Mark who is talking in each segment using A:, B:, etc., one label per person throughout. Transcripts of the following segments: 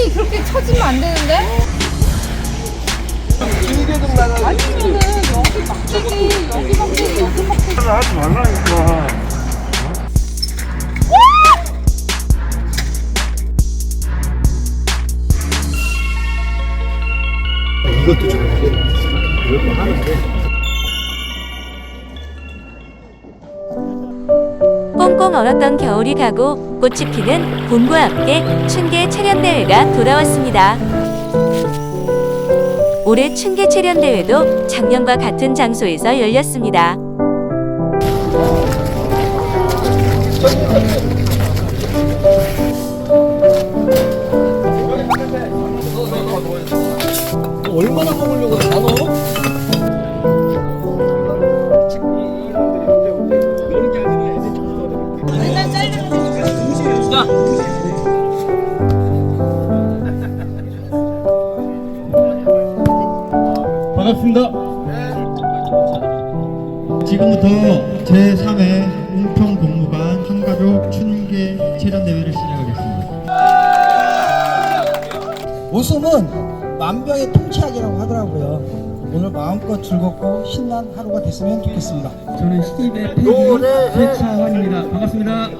A: 아니 그렇게 쳐지면 안 되는데? 아니면은 여기 막대기 여기 막대기 여기 막대기
B: 하지 말라니까.
C: 얼었던 겨울이 가고 꽃이 피는 봄과 함께 춘계 체련대회가 돌아왔습니다. 올해 춘계 체련대회도 작년과 같은 장소에서 열렸습니다.
D: 얼마나
E: 반갑습니다. 지금부터 제3회 은평 공무관 한가족 춘계 체련대회를 시작하겠습니다.
F: 웃음은 만병의 통치약이라고 하더라고요. 오늘 마음껏 즐겁고 신난 하루가 됐으면 좋겠습니다.
E: 저는 시집의 패기 최차환입니다. 반갑습니다.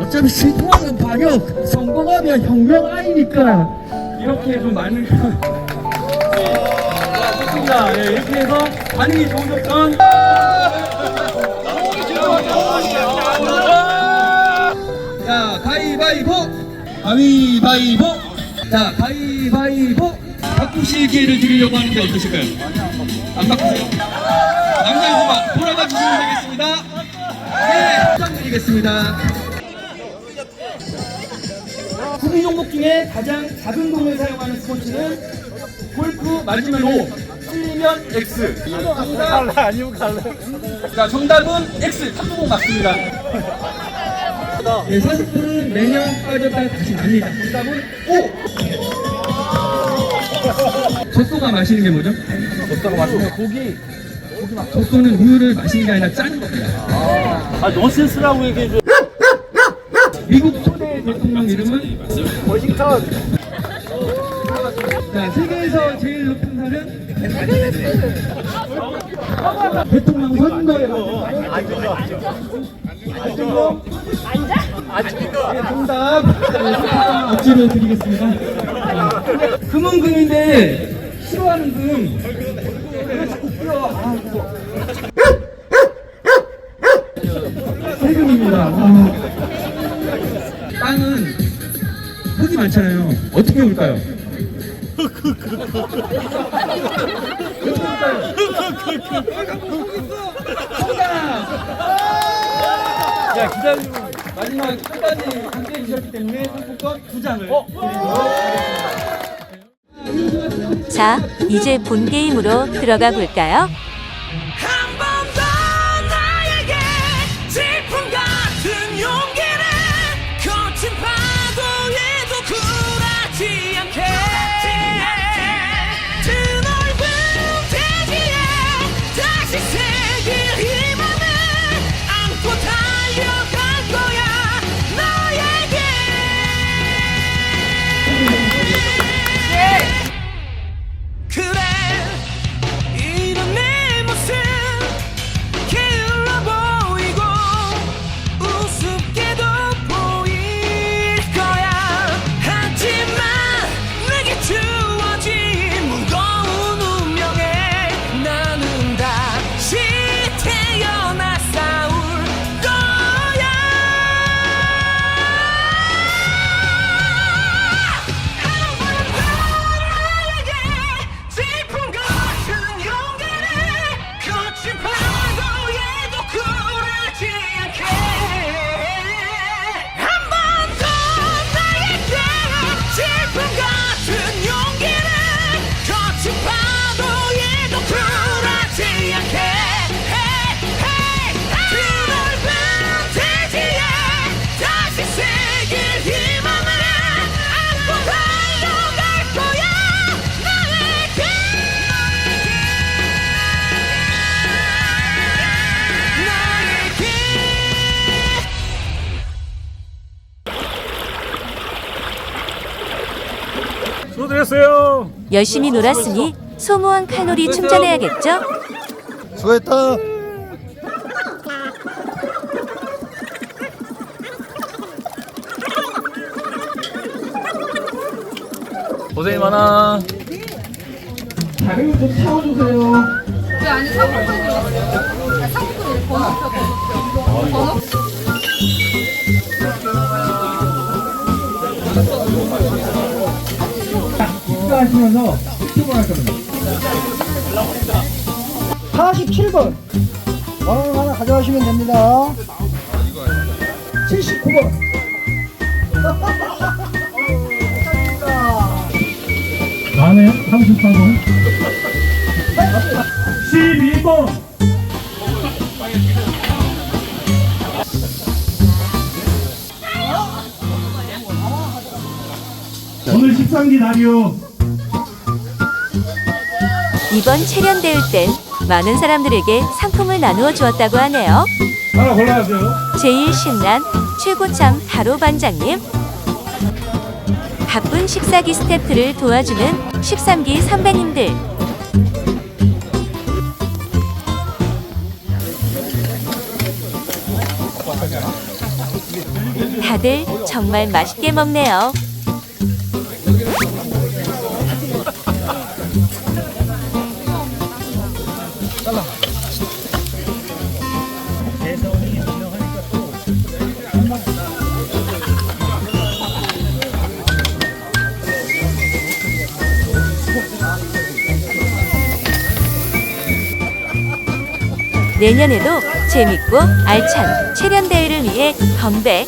E: 어차피 실패하면 반역, 성공하면 혁명 아니니까 이렇게 좀 많은 좋습니다. 네, 이렇게 해서 반응이 좋으셨던 자, 가위바위보! 가위바위보! 자, 가위바위보! 바꾸실 기회를 드리려고 하는데 어떠실까요? 안 바꾸세요? 남자에서만 돌아가 주시면 되겠습니다. 네, 부탁드리겠습니다. 구기 종목 중에 가장 작은 공을 사용하는 스포츠는 골프 맞으면 O, 틀리면 X. 정답 아니면 갈래. 자, 정답은 X. 탁구공 맞습니다. 네, 40분은 매년 빠졌다가 다시 납니다. 정답은 O. 젖소가 마시는 게 뭐죠? 젖소가 마시는 고기. 젖소는 우유를 마시는 게 아니라 짜는 겁니다.
B: 아, 넌센스라고 얘기해줘.
E: 미국 초대 대통령 이름은 워싱턴. 자, 세계에서 제일 높은 산은 대통령 선거에서 네, 정답 네, 억지로 드리겠습니다. 네. 금은 금인데 싫어하는 금. 왜 자꾸 풀어? 아, 이거. 세금입니다. 아. 땅은 흙이 많잖아요. 어떻게 울까요? 자, 기다리고 마지막 끝까지 함께 해 주셨기 때문에 상품권 두 장을 드리도록
C: 자, 이제 본 게임으로 들어가 볼까요? 열심히 놀았으니 소모한 칼로리 충전해야겠죠?
D: 수고했다.
E: 고생이 많아.
F: 자료 좀 채워주세요. 하시면서 피곤할 겁니다. 47번. 번호 하나 가져가시면 됩니다. 79번.
B: 나네요? 38번. 12번. 오늘 13기 날이요.
C: 이번 체련 대회 땐 많은 사람들에게 상품을 나누어 주었다고 하네요.
B: 하나 골라가세요.
C: 제일 신난 최고참 다로 반장님 바쁜 식사기 스태프를 도와주는 13기 선배님들 다들 정말 맛있게 먹네요. 내년에도 재밌고 알찬 체련 대회를 위해 건배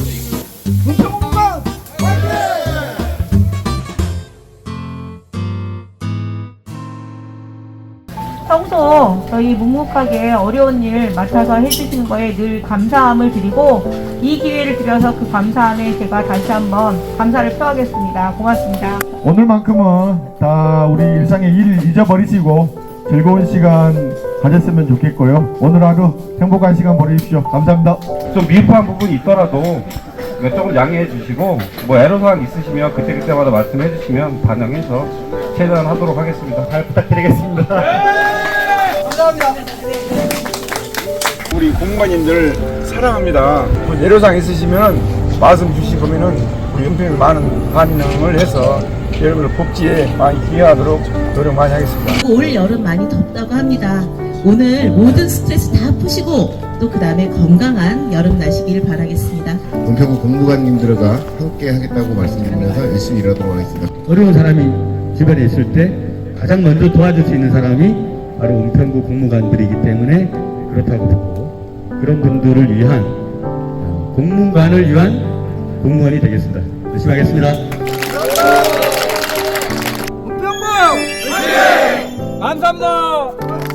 G: 평소 저희 묵묵하게 어려운 일 맡아서 해주시는 거에 늘 감사함을 드리고 이 기회를 드려서 그 감사함에 제가 다시 한번 감사를 표하겠습니다. 고맙습니다.
H: 오늘만큼은 다 우리 일상의 일 잊어버리시고 즐거운 시간 가졌으면 좋겠고요. 오늘 하루 행복한 시간 보내십시오. 감사합니다.
I: 좀 미흡한 부분이 있더라도 조금 양해해 주시고 뭐 애로사항 있으시면 그때그때마다 말씀해 주시면 반영해서 최대한 하도록 하겠습니다. 잘 부탁드리겠습니다.
H: 우리 공무관님들 사랑합니다. 애로사항 있으시면 말씀 주시면은 우리 은평이 많은 반응을 해서 여러분들 복지에 많이 기여하도록 노력 많이 하겠습니다.
J: 올 여름 많이 덥다고 합니다. 오늘 모든 스트레스 다 푸시고 또 그 다음에 건강한 여름 나시길 바라겠습니다.
K: 은평구 공무관님들과 함께 하겠다고 말씀드리면서 열심히 일하도록 하겠습니다.
D: 어려운 사람이 주변에 있을 때 가장 먼저 도와줄 수 있는 사람이 바로 은평구 공무관들이기 때문에 그렇다고 보고 그런 분들을 위한 어, 공무관을 위한 공무원이 되겠습니다. 열심히 하겠습니다.
E: 감사합니다.